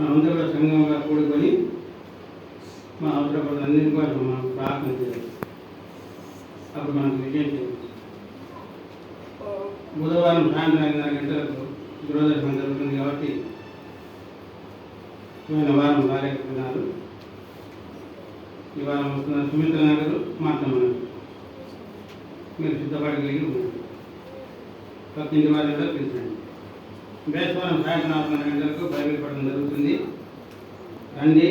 మా అందరూ సంఘంగా కూడుకొని మా మన అవసరపడుతుందన్నింటి కూడా మనం ప్రార్థన చేయాలి. అప్పుడు మనకు విజయం చేయవచ్చు బుధవారం సాయంత్రం ఐదున్నర గంటలకు దూరదర్శనం జరుగుతుంది కాబట్టి పోయిన వారం రాలేకపోయినారు. ఈ వారం వస్తున్న సుమిత్ర నగరు మాత్రమే మీరు సిద్ధపడగలిగి ఉన్నారు పక్కింటి వారిని కూడా పిలిచండి? బేస్తవారం సాయంత్రం ఆరున్నర గంటలకు బైబిల్ పడడం జరుగుతుంది. రండి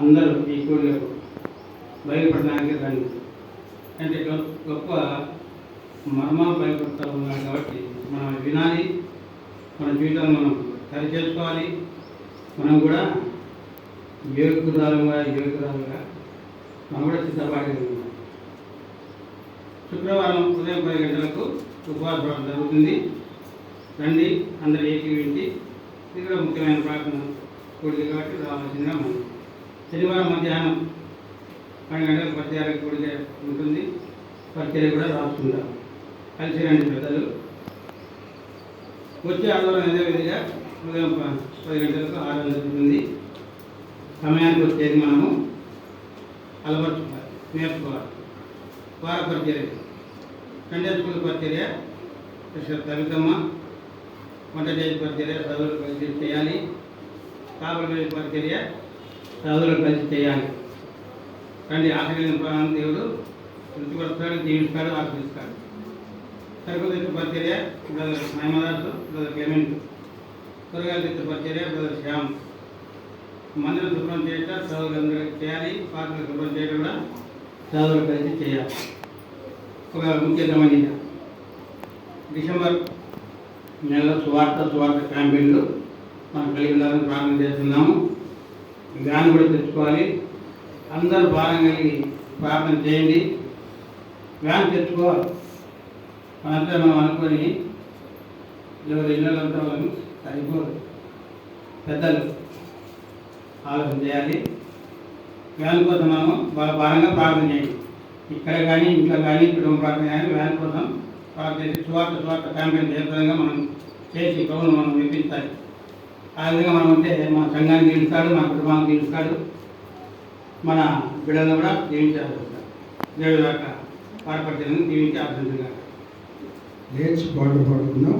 అందరూ ఈ కూడిలకు బయలుపడడానికి రండి. అంటే గొప్ప మర్మాలు బయలుపడతా ఉన్నారు కాబట్టి మనం వినాలి మన జీవితాన్ని మనం సరి చేసుకోవాలి. మనం కూడా యోగురాలుగా యోగురాలుగా మనం కూడా సిద్ధపడి శుక్రవారం ఉదయం పది గంటలకు ఉపవాస జరుగుతుంది. రండి అందరు ఏకీవించి ఇది కూడా ముఖ్యమైన ప్రార్థన కూడిక కాబట్టి రావాల్సిందిగా మనం శనివారం మధ్యాహ్నం పన్నెండు గంటలకు పరిచయాలకు కూడిక ఉంటుంది. పరిచయం కూడా రాసుకుంటాం కలిసి రండి పెద్దలు. వచ్చే ఆదివారం అదే విధంగా ఉదయం పది గంటలకు ఆరాధన జరుగుతుంది సమయానికి వచ్చేది మనము అలవర్చుకోవాలి నేర్చుకోవాలి. వార పరిచర్య సండే స్కూల్ పరిచర్య సిస్టర్ కవితమ్మ వంట చేసి పరిచర్య చదువులు కలిసి చేయాలి. కాపులు కలిసి పరిచర్య చదువులు కలిసి చేయాలి. రండి ఆశీర్వదించిన ప్రాణం దేవుడు తృప్తిపరుస్తాడు జీవిస్తాడు ఆశీర్దిస్తాడు సరుకులు తెచ్చిన పరిచర్య బ్రదర్ మహిమదాసు బ్రదర్ క్లెమెంట్. కూరగాయలు తెచ్చిన పరిచర్య బ్రదర్ శ్యామ్. మందిరం శుభ్రం చేయటం చదువులు చేయాలి పాత్రలు శుభ్రం చేయడం కూడా చదువులు కలిసి చేయాలి. ఒక ముఖ్య గమనిక డిసెంబర్ నెలలో సువార్త సువార్త క్యాంపెయిన్లు మనం కలిగి ఉండాలని ప్రార్థన చేస్తున్నాము. వ్యాన్ కూడా తెచ్చుకోవాలి. అందరూ భారం కలిగి ప్రార్థన చేయండి. వ్యాన్ తెచ్చుకోవాలి మనంతా మనం అనుకొని ఎవరి ఇళ్ళంతా వాళ్ళని సరిపోదు. పెద్దలు ఆలోచన చేయాలి. వ్యాన్ కోసం మనం వాళ్ళ భారంగా ప్రార్థన చేయండి. ఇక్కడ కానీ ఇంట్లో కానీ కుటుంబ ప్రార్థన కానీ వ్యాన్ కోసం వాళ్ళకి చేసి సువార్త సువార్త క్యాంపెయిన్ ఏ విధంగా మనం చేసి ప్రభుత్వం మనం వినిపించాలి ఆ విధంగా మనం ఉంటే మన సంఘాన్ని దీవిస్తాడు మన కుటుంబాన్ని దీవిస్తాడు మన బిడ్డలను కూడా దీవించాలి దేవుడి దాకా పాడపడితే దీవించి అర్థం లేచి పాట పాడుకుందాం